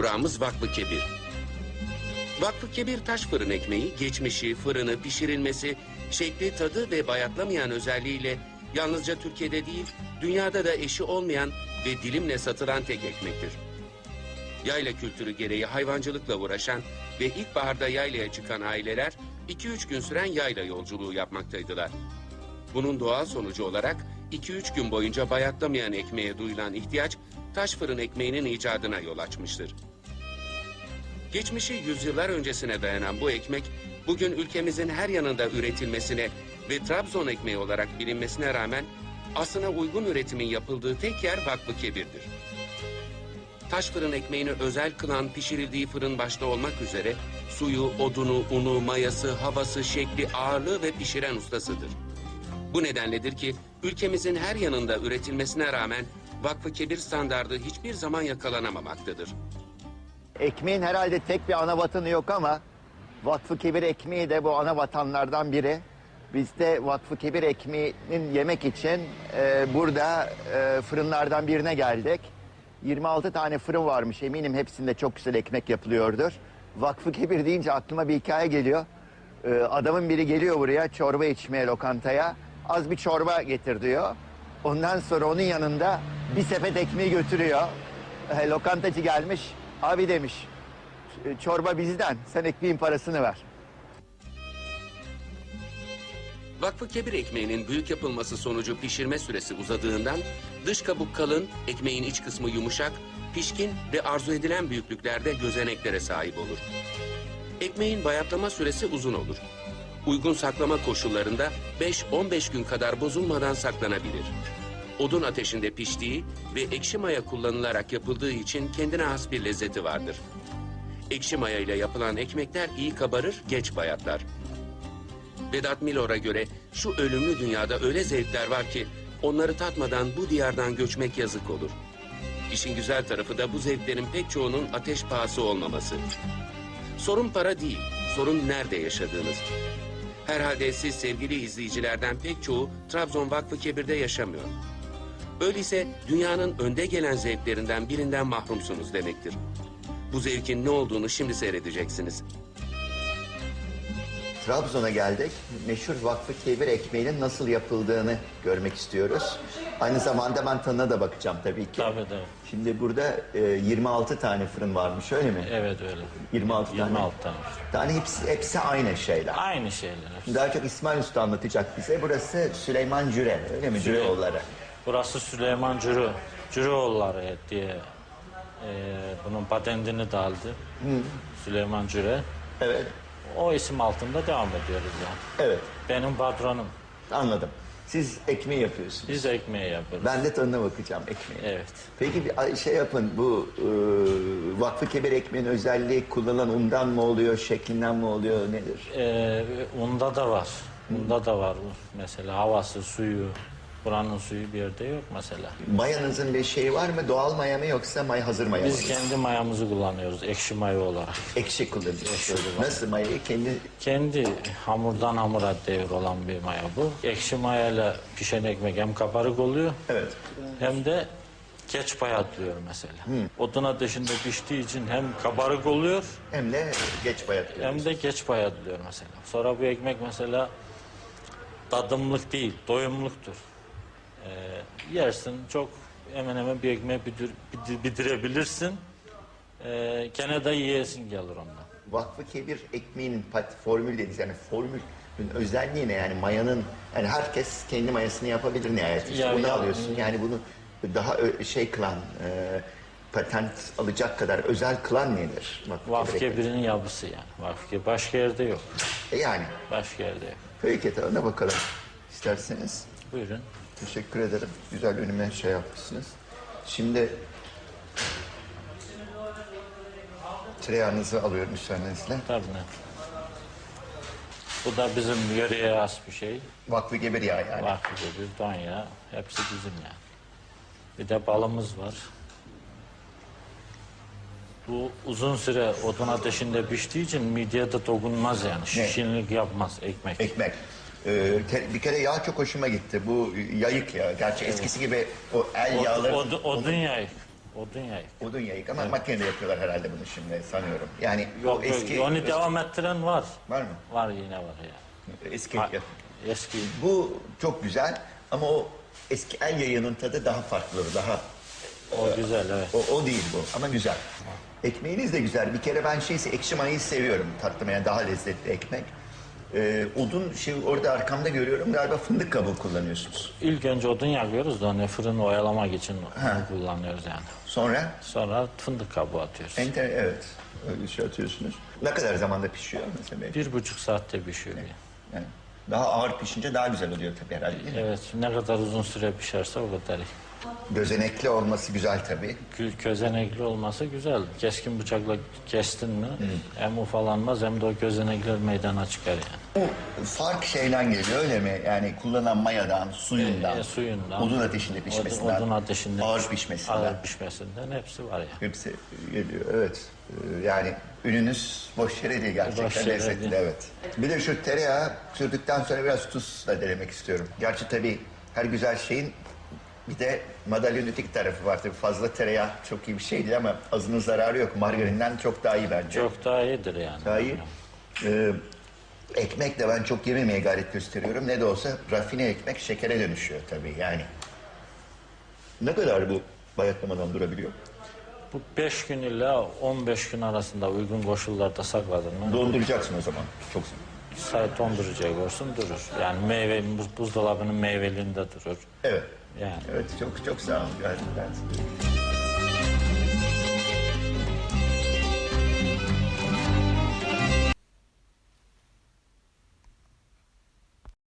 durağımız Vakfı Kebir. Vakfı Kebir taş fırın ekmeği, geçmişi, fırını, pişirilmesi, şekli, tadı ve bayatlamayan özelliğiyle yalnızca Türkiye'de değil, dünyada da eşi olmayan ve dilimle satılan tek ekmektir. Yayla kültürü gereği hayvancılıkla uğraşan ve ilkbaharda yaylaya çıkan aileler 2-3 gün süren yayla yolculuğu yapmaktaydılar. Bunun doğal sonucu olarak 2-3 gün boyunca bayatlamayan ekmeğe duyulan ihtiyaç taş fırın ekmeğinin icadına yol açmıştır. Geçmişi yüzyıllar öncesine dayanan bu ekmek bugün ülkemizin her yanında üretilmesine ve Trabzon ekmeği olarak bilinmesine rağmen aslına uygun üretimin yapıldığı tek yer Vakfı Kebir'dir. Taş fırın ekmeğini özel kılan pişirildiği fırın başta olmak üzere suyu, odunu, unu, mayası, havası, şekli, ağırlığı ve pişiren ustasıdır. Bu nedenledir ki ülkemizin her yanında üretilmesine rağmen Vakfı Kebir standardı hiçbir zaman yakalanamamaktadır. Ekmeğin herhalde tek bir ana vatanı yok ama Vakfı Kebir ekmeği de bu ana vatanlardan biri. Biz de Vakfı Kebir ekmeğinin yemek için e, burada e, fırınlardan birine geldik. 26 tane fırın varmış eminim hepsinde çok güzel ekmek yapılıyordur. Vakfı Kebir deyince aklıma bir hikaye geliyor. E, adamın biri geliyor buraya çorba içmeye lokantaya. Az bir çorba getir diyor. Ondan sonra onun yanında bir sepet ekmeği götürüyor. E, lokantacı gelmiş. Abi demiş "ç- çorba bizden sen ekmeğin parasını ver. Vakfı Kebir ekmeğinin büyük yapılması sonucu pişirme süresi uzadığından dış kabuk kalın, ekmeğin iç kısmı yumuşak, pişkin ve arzu edilen büyüklüklerde gözeneklere sahip olur. Ekmeğin bayatlama süresi uzun olur. Uygun saklama koşullarında 5-15 gün kadar bozulmadan saklanabilir. Odun ateşinde piştiği ve ekşi maya kullanılarak yapıldığı için kendine has bir lezzeti vardır. Ekşi maya ile yapılan ekmekler iyi kabarır, geç bayatlar. Vedat Milor'a göre şu ölümlü dünyada öyle zevkler var ki onları tatmadan bu diyardan göçmek yazık olur. İşin güzel tarafı da bu zevklerin pek çoğunun ateş pahası olmaması. Sorun para değil, sorun nerede yaşadığınız. Herhalde siz sevgili izleyicilerden pek çoğu Trabzon Vakfı Kebir'de yaşamıyor. Öyleyse dünyanın önde gelen zevklerinden birinden mahrumsunuz demektir. Bu zevkin ne olduğunu şimdi seyredeceksiniz. Trabzon'a geldik. Meşhur Vakfı Kebir ekmeğinin nasıl yapıldığını görmek istiyoruz. Aynı zamanda ben tadına da bakacağım tabii ki. Tabii tabii. Şimdi burada e, 26 tane fırın varmış öyle mi? Evet öyle. 26 tane. 26 tane. Tane hepsi, hepsi aynı şeyler. Aynı şeyler. Daha çok İsmail Usta anlatacak bize. Burası Süleyman Cüre öyle mi? Cüreoğulları. Burası Süleyman Cürü. Cürüoğulları diye e, bunun patentini de aldı. Süleyman Cüre. Evet. O isim altında devam ediyoruz yani. Evet. Benim patronum. Anladım. Siz ekmeği yapıyorsunuz. Biz ekmeği yapıyoruz. Ben de tadına bakacağım ekmeği. Evet. Peki bir ay- şey yapın bu e, Vakfı Kebir ekmeğin özelliği kullanılan undan mı oluyor, şeklinden mi oluyor nedir? E, unda da var. Unda da var. Mesela havası, suyu. Buranın suyu bir yerde yok mesela. Mayanızın bir şeyi var mı? Doğal maya mı yoksa maya hazır maya mı? Biz kendi mayamızı kullanıyoruz. Ekşi maya olarak. Ekşi kullanıyorsunuz. Ekşi kullan- Nasıl mayayı? Kendi Kendi hamurdan hamura devir olan bir maya bu. Ekşi mayayla pişen ekmek hem kabarık oluyor evet. hem de geç bayatlıyor mesela. Odun ateşinde piştiği için hem kabarık oluyor Hem de geç bayat. hem de geç bayatlıyor mesela. Sonra bu ekmek mesela tadımlık değil, doyumluktur. Ee, yersin çok hemen hemen bir ekmeği bitir, bitir- bitirebilirsin. Ee, gene de yiyesin gelir ondan. Vakfı Kebir ekmeğinin pat, formül dediğiniz yani formülün özelliği ne yani mayanın yani herkes kendi mayasını yapabilir nihayet. İşte Ya- bunu ya- alıyorsun yani bunu daha şey kılan e, patent alacak kadar özel kılan nedir? Vakfı Vakfı? Kebir'in yapısı yani. Vakfı Kebir başka yerde yok. E yani Başka yerde yok. peki tadına bakalım isterseniz. Buyurun. Teşekkür ederim. Güzel önüme şey yapmışsınız. Şimdi tereyağınızı alıyorum müsaadenizle. Tabii? Bu da bizim yöreye has bir şey. Vakfı Gebir yağı yani. Vakfı Kebir, Donya, hepsi bizim yani. Bir de balımız var. Bu uzun süre odun ateşinde piştiği için mideye de dokunmaz yani. Şişinlik yapmaz ekmek. Ekmek. Ee, te- bir kere yağ çok hoşuma gitti. Bu yayık ya. Gerçi eskisi gibi o el yağları... od- odun yağı. Odun yayık. Odun yayık ama makinede yapıyorlar herhalde bunu şimdi sanıyorum. Yani Yok, o eski yok, onu devam ettiren var. var mı? Var yine var ya. Eski Ha, Eski Bu çok güzel ama o eski el yayının tadı daha farklı, daha o güzel evet. o, o değil bu ama güzel. Ekmeğiniz de güzel. Bir kere ben şeyse ekşi mayayı seviyorum tatlım yani daha lezzetli ekmek. Ee, odun şey orada arkamda görüyorum galiba fındık kabuğu kullanıyorsunuz. İlk önce odun yakıyoruz da onu fırını oyalamak için onu kullanıyoruz yani. Sonra Sonra fındık kabuğu atıyoruz. enter evet öyle şey atıyorsunuz. Ne kadar zamanda pişiyor mesela? Bir buçuk saatte pişiyor. yani. Yani daha ağır pişince daha güzel oluyor tabii herhalde değil mi? Evet ne kadar uzun süre pişerse o kadar iyi. Gözenekli olması güzel tabii. Kö- Közenekli olması güzel. Keskin bıçakla kestin mi hem ufalanmaz hem de o gözenekler meydana çıkar yani. Bu fark şeyden geliyor öyle mi? Yani kullanılan mayadan, suyundan, E, suyundan. odun ateşinde pişmesinden, Odun, odun ateşinde ağır piş- pişmesinden. Ağır pişmesinden hepsi var yani. Hepsi geliyor evet. Ee, Yani ününüz boş yere değil gerçekten Boş yere lezzetli değil. evet. Bir de şu tereyağı sürdükten sonra biraz tuz da denemek istiyorum. Gerçi tabii her güzel şeyin bir de madalyonetik tarafı var. Tabii fazla tereyağı çok iyi bir şey değil ama azının zararı yok. Margarinden çok daha iyi bence. Çok daha iyidir yani. Daha iyi. Ee, ekmek de ben çok yememeye gayret gösteriyorum. Ne de olsa rafine ekmek şekere dönüşüyor tabii yani. Ne kadar bu bayatlamadan durabiliyor? Bu 5 gün ile 15 gün arasında uygun koşullarda sakladın mı? Donduracaksın o zaman. Çok dondurucuya koysun durur. Yani meyve buz- buzdolabının meyveliğinde durur. Evet. Yani Evet çok çok sağ olun. Gerçekten.